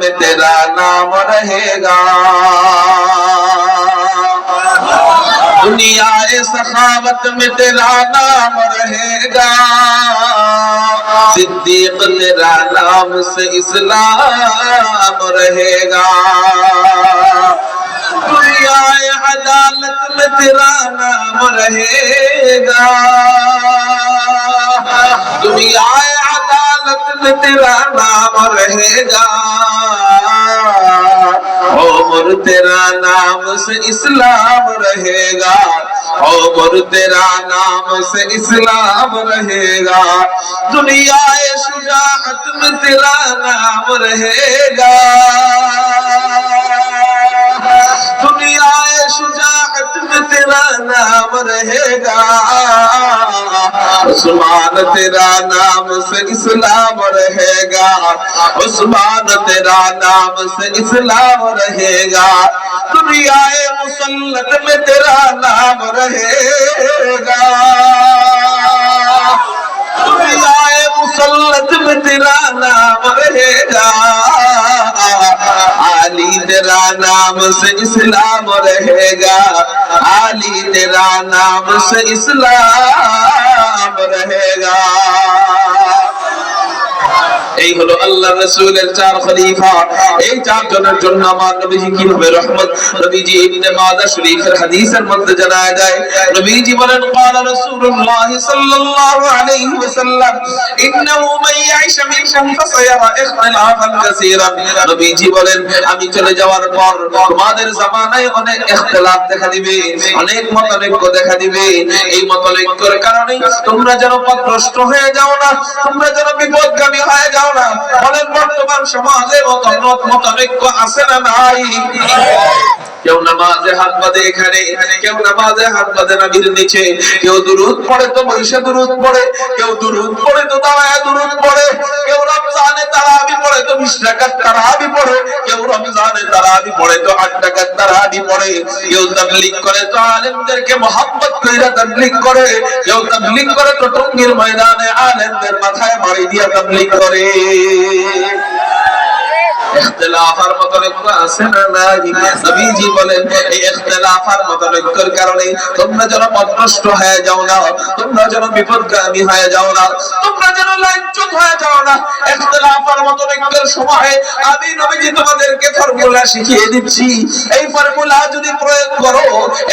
में तेरा नाम रहेगा। दुनिया सखावत में तेरा नाम रहेगा। सिद्दीक तेरा नाम से इस्लाम रहेगा। दुनिया अदालत तेरा नाम रहेगा। दुनिया अदालत में तेरा नाम रहेगा। उमर तेरा नाम से इस्लाम रहेगा। उमर तेरा नाम से इस्लाम रहेगा। दुनिया शुजाअत में तेरा नाम रहेगा। तेरा नाम रहेगा उस्मान तेरा नाम से इस्लाम रहेगा उस्मान तेरा नाम से इस्लाम रहेगा दुनिया मुसल्लत में तेरा नाम रहेगा दुनिया मुसल्लत में तेरा नाम रहेगा आली तेरा नाम से इस्लाम रहेगा आली तेरा नाम से इस्लाम रहेगा এই হলো আল্লাহ রাসূলের চার খলিফা এই চারজনের জন্য আমার নবীজি কিভাবে রহমত নবীজি ইবনে মাজাহ শরীফের হাদিসের মধ্যে জানা যায় নবীজি বলেন قال رسول الله صلى الله عليه وسلم انه من يعيش منكم فسيرى اختلافا كثيرا নবীজি বলেন আমি চলে যাওয়ার পর তোমাদের জামানায় অনেক ইখতিলাফ দেখা দিবে অনেক মতানৈক্য দেখা দিবে এই মতানৈক্যের কারণে তোমরা যেন পথভ্রষ্ট হয়ে যাও না তোমরা যেন বিপদগামী হয়ে যাও না বলেন বর্তমান সমাজে মতামত মতানৈক্য আছে না নাই? হাত বাঁধে এখানে। কেউ নামাজে হাত বাঁধে নাবির নিচে। কেউ দুরুদ পড়ে তো বৈশা দুরুদ পড়ে। কেউ দুরুদ পড়ে তো দাঁড়ায় দুরুদ পড়ে। কেউ রমজানে তারাবি পড়ে তো বিশ টাকার পড়ে। কেউ রমজানে পড়ে তো আট টাকার পড়ে। কেউ করে তো আলেমদেরকে কইরা করে। কেউ করে তো টঙ্গির ময়দানে আলেমদের মাথায় মারি দিয়া তাবলিগ করে। আছে না নাই? নবীজি বলেন, এই ইখতিলাফার মতানৈক্যের কারণে তোমরা যেন হয়ে যাও না, তোমরা যেন বিপদগামী হয়ে যাও না, তোমরা যেন হয়ে যাও না। সময় আমি নবীজি তোমাদেরকে ফর্মুলা শিখিয়ে দিচ্ছি। এই ফর্মুলা যদি প্রয়োগ করো,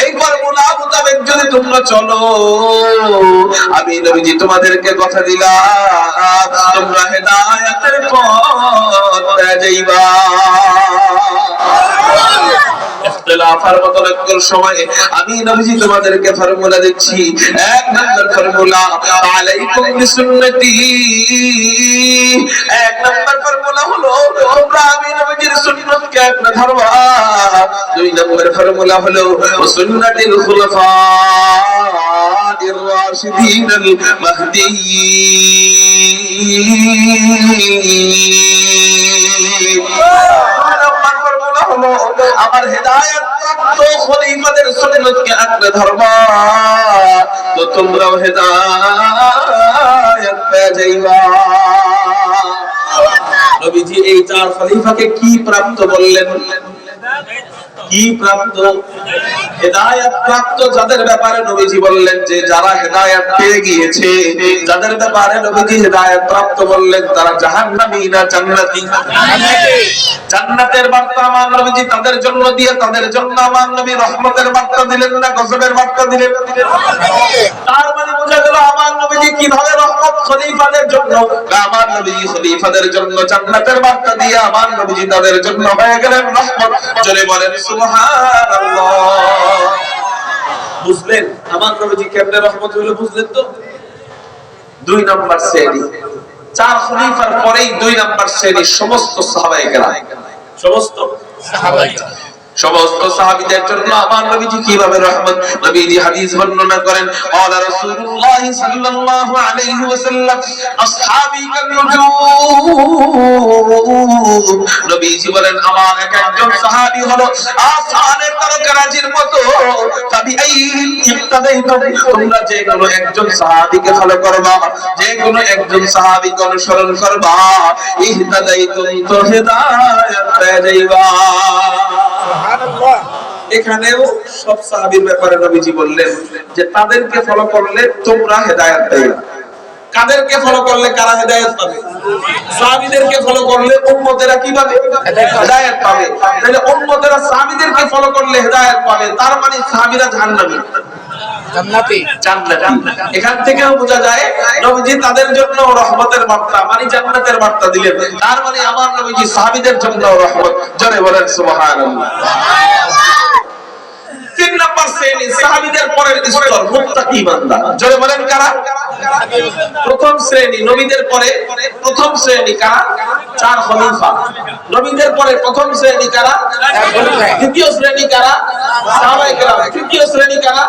এই ফর্মুলা মোতাবেক যদি তোমরা চলো। আমি নবীজি তোমাদেরকে কথা দিলাম, তোমরা পথ ইখতিলাফার মতানৈক্যের সময় আমি নবীজি তোমাদেরকে ফর্মুলা দিচ্ছি এক নম্বর ফর্মুলা আলাইকুম বিসুন্নতি এক নম্বর ফর্মুলা হলো তোমরা আমি নবীজির সুন্নতকে আপনা ধরবা দুই নম্বর ফর্মুলা হলো সুন্নাতিল খুলাফা الراشدين المهديين আমার হেদায়েত প্রাপ্ত খলিফাদের সুন্নতকে আঁকড়ে ধরবা তো তোমরাও হেদায়েত পেয়ে যাইবা। নবীজি এই চার খলিফাকে কি প্রাপ্ত বললেন? কি প্রাপ্ত? হেদায়াত প্রাপ্ত যাদের ব্যাপারে নবীজি বললেন যে যারা হেদায়াত পেয়ে গিয়েছে, যাদের ব্যাপারে নবীজি হেদায়াত প্রাপ্ত বললেন, তারা না জান্নাতি? জান্নাতের বার্তা আমার নবীজি তাদের জন্য দিয়ে, তাদের জন্য আমার নবী রহমতের বার্তা দিলেন না গজবের বার্তা দিলেন? তার মানে বোঝা গেল আমার নবীজি কীভাবে রহমত খলিফাদের জন্য নবীজি খলিফাদের জন্য জান্নাতের বার্তা দিয়ে আমার নবীজি তাদের জন্য হয়ে গেলেন রহমত। চলে বলেন, সুবহানাল্লাহ। বুঝলেন? আমার নবীজি কেমনে রহমত হইল বুঝলেন তো? দুই নম্বর শ্রেণি। চার খলিফার পরেই দুই নম্বর শ্রেণি সমস্ত সাহাবায়ে কেরাম। সমস্ত? সমস্ত সাহাবীদের জন্য আমার নবীজি কিভাবে রহমত নবীজি হাদিস বর্ণনা করেন قال رسول الله صلى الله عليه وسلم اصحابي كالنجوم নবীজি বলেন আমার এক একজন সাহাবী হলো আসমানের তারকারাজির মতো তবে এই ইত্তাদাইতুম তোমরা যে কোনো একজন সাহাবীকে ফলো করবা যে কোনো একজন সাহাবীকে অনুসরণ করবা ইহতাদাইতুম তো হেদায়েত পেয়ে যাইবা এখানেও সব সাহাবীর ব্যাপারে নবীজি বললেন যে তাদেরকে ফলো করলে তোমরা হেদায়েত পাইবা কাদেরকে ফলো করলে কারা হেদায়েত পাবে? সাহাবীদেরকে ফলো করলে উম্মতেরা কি পাবে হেদায়েত পাবে। তাহলে উম্মতেরা সাহাবীদেরকে ফলো করলে হেদায়েত পাবে তার মানে সাহাবীরা জাহান্নামী। জান্নাতি। এখান থেকেও বোঝা যায় নবীজি তাদের জন্য রহমতের বার্তা মানে জান্নাতের বার্তা দিলেন। তার মানে আমার নবীজি সাহাবীদের জন্য রহমত। জোরে বলেন সুবহানাল্লাহ। তিন নাম্বার শ্রেণি পরের স্তর, মুত্তাকি বান্দা। জোরে বলেন কারা? প্রথম শ্রেণি, নবীদের পরে প্রথম শ্রেণি কারা? চার খলিফা। নবীদের পরে প্রথম শ্রেণি কারা? দ্বিতীয় শ্রেণি কারা? তৃতীয় শ্রেণি কারা?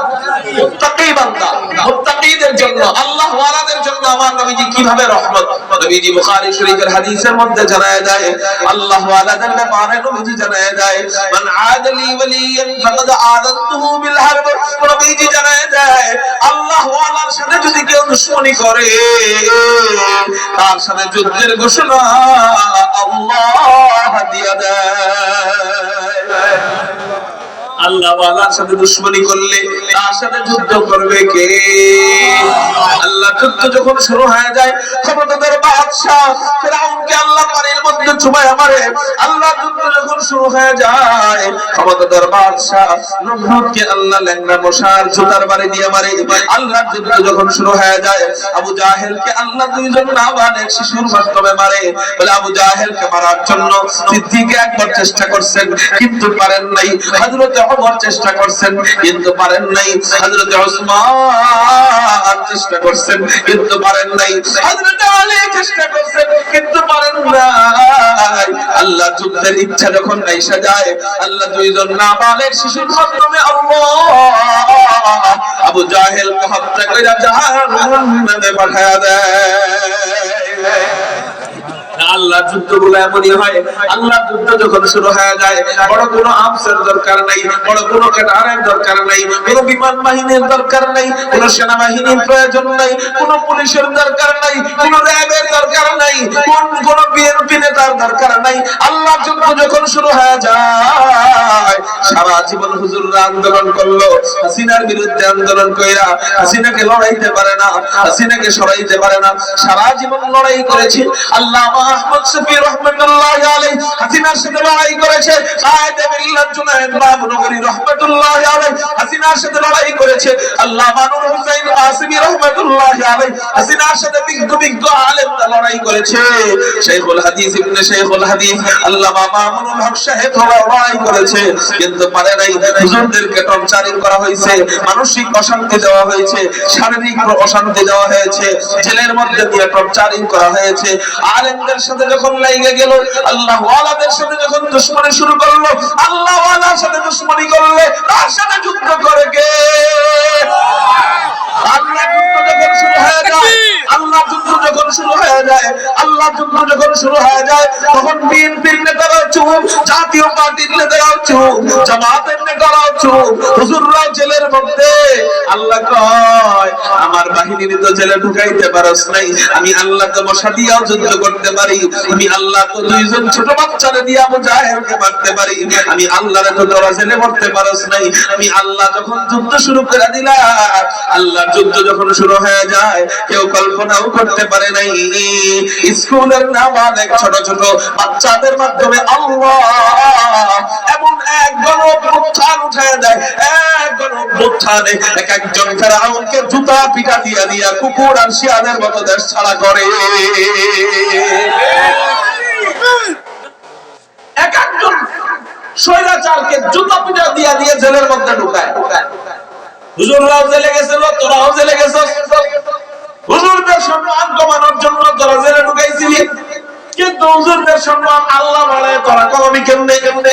মুত্তাকি বান্দা। মুত্তাকিদের জন্য, আল্লাহ ওয়ালাদের জন্য আমার নবীজি কীভাবে রহমত নবীজি বুখারী শরীফের হাদিসের মধ্যে জানায় যায়, আল্লাহ ওয়ালাদের ব্যাপারে নবীজি জানায় যায়, মান আদলি ওয়ালিয়ান ফাকাদ আদাতুহু বিল হারব নবীজি জানায় যায়, আল্লাহ ওয়ালার সাথে যদি কেউ দুশমনি করে, তার সাথে যুদ্ধের ঘোষণা আল্লাহ দিয়া দেয়। আল্লাহ ওয়ালার সাথে দুশ্মনী করলে তার সাথে যুদ্ধ করবে কে? আল্লাহ যুদ্ধ যখন শুরু হয়ে যায় ক্ষমতাদের বাদশাহ ফেরাউনকে আল্লাহ পানির মধ্যে চুবায় মারে। আল্লাহ যুদ্ধ যখন শুরু হয়ে যায় ক্ষমতাদের বাদশাহ নমরুদকে আল্লাহ ল্যাংড়া মশার জুতার বাড়ি দিয়ে মারে। আল্লাহ যুদ্ধ যখন শুরু হয়ে যায়, আবু জাহেলকে আল্লাহ দুইজন নাবালেক শিশুর মাধ্যমে মারে। বলে আবু জাহেলকে মারার জন্য সিদ্দিকে একবার চেষ্টা করছেন, কিন্তু পারেন নাই। হযরত ওমর চেষ্টা করছেন, কিন্তু পারেন নাই। হযরত ওসমান চেষ্টা করছেন, কিন্তু পারেন নাই। হযরত আলী চেষ্টা করছেন, কিন্তু পারেন নাই। আল্লাহ যুদ্ধের ইচ্ছা যখন আইসা যায়, আল্লাহ দুইজন নাবালেক শিশুর মাধ্যমে আল্লাহ আবু জাহেল কে হত্যা কইরা জাহান্নামে পাঠায়া দেয়। আল্লাহ যুদ্ধগুলো এমনই হয়, আল্লাহ যুদ্ধ যখন শুরু হয়ে যায়, বড় কোনো আফসার দরকার নাই, বড় কোনো ক্যাডারের দরকার নাই, কোনো বিমান বাহিনীর দরকার নাই, কোনো সেনাবাহিনীর প্রয়োজন নাই, কোনো পুলিশের দরকার নাই, কোনো র্যাবের দরকার নাই, কোন কোন বিএনপি নেতার দরকার নাই। আল্লাহ যুদ্ধ যখন শুরু হয়ে যায়, সারা জীবন হুজুররা আন্দোলন করল, হাসিনার বিরুদ্ধে আন্দোলন কইরা হাসিনাকে লড়াইতে পারে না, হাসিনাকে সরাইতে পারে না। সারা জীবন লড়াই করেছে, আল্লাহ আহমদ রহমাতুল্লাহ হাসিনার সাথে লড়াই করেছে। জুনায়েদ রহমাতুল্লাহ হাসিনার সাথে লড়াই করেছে। আল্লাহ মানুর হুসাইন আসিমি রহমাতুল্লাহ হাসিনার সাথে বিজ্ঞ বিজ্ঞ আলেমরা লড়াই করেছে। হাদিস ইবনে হাদিস আল্লামা মামুনুল হক সাহেব লড়াই করেছে। কিন্তু পারে নাই। হুজুরদেরকে টর্চারিং করা হয়েছে। মানসিক অশান্তি দেওয়া হয়েছে। শারীরিক অশান্তি দেওয়া হয়েছে। জেলের মধ্যে দিয়ে টর্চারিং করা হয়েছে। আলেমদের সাথে যখন লাইগে গেল আল্লাহ ওয়ালাদের সাথে যখন দুশ্মনী শুরু করল আল্লাহ ওয়ালার সাথে দুশ্মনী করলে তার সাথে যুদ্ধ করে কে? জাতীয় পার্টির নেতারাও চুপ, জামাতের নেতারাও জেলের মধ্যে আল্লাহ কয়, আমার বাহিনীর তো জেলে ঢুকাইতে পারস নাই। আমি আল্লাহ তো বসা দিয়াও যুদ্ধ করতে পারি। আমি আল্লাহ তো দুইজন ছোট বাচ্চারে দিয়া মুজাহিদকে মারতে পারি। আমি আল্লাহরে তো তোরা জেলে মরতে পারস নাই। আমি আল্লাহ যখন যুদ্ধ শুরু করে দিলাম আল্লাহ যুদ্ধ যখন শুরু হয়ে যায়, কেউ কল্পনাও করতে পারে নাই। স্কুলের নাবালেক ছোট ছোট বাচ্চাদের মাধ্যমে আল্লাহ এমন এক গণ অভ্যুত্থান উঠায় দেয়। এক গণ অভ্যুত্থানে এক একজন ফেরাউনকে জুতা পিটা দিয়া দিয়া কুকুর আর শিয়ালের মতো দেশ ছাড়া করে। এক একজন স্বৈরাচারকে জুতা পিটা দিয়া দিয়ে জেলের মধ্যে ঢুকায়। হুজুররাও জেলে গেছিল তোরাও জেলে গেছিস। হুজুরদের সম্মান কমানোর জন্য তোরা জেলে ঢুকাইছিলি। কিন্তু হুজুরদের সম্মান আল্লাহ বলে তোরা কমই কেমনে কেমনে?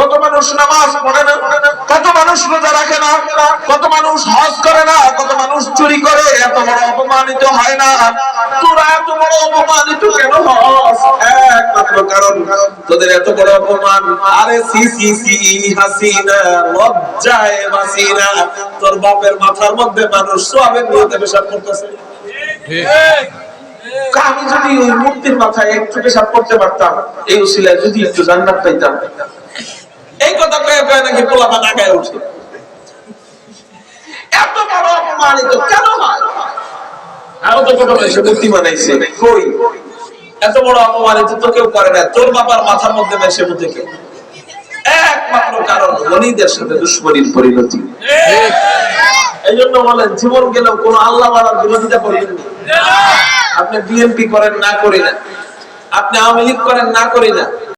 কত মানুষ নামাজ পড়ে না? কত মানুষ রোজা রাখে না? কত মানুষ হজ করে না? কত মানুষ চুরি করে? এত বড় অপমানিত হয় না? তোরা এত বড় অপমানিত কেন হস? একমাত্র কারণ তোদের এত বড় অপমান। আরে সি সি সি হাসিনা লজ্জায় মাসিনা তোর বাপের মাথার মধ্যে মানুষ সোয়াবের নিয়তে পেশাব করতেছে। আমি যদি ওই মূর্তির মাথায় একটু পেশাব করতে পারতাম এই উসিলায় যদি একটু জান্নাত পাইতাম। এই কথা কয়ে কয়ে নাকি পোলাপা নাগায় উঠে। এত বড় অপমানিত কেন হয়? আরও তো মূর্তি বানাইছে। কই? এত বড় অপমানিত তো কেউ করে না। তোর বাবার মাথার মধ্যে মেশে মধ্যে কেউ একমাত্র কারণ সাথে দুশ্মনীর পরিণতি। এই জন্য বলেন, জীবন গেলেও কোন আল্লাহ মারার বিরোধিতা করবেন আপনি বিএনপি করেন, না করি না। আপনি আওয়ামী লীগ করেন, না করি না।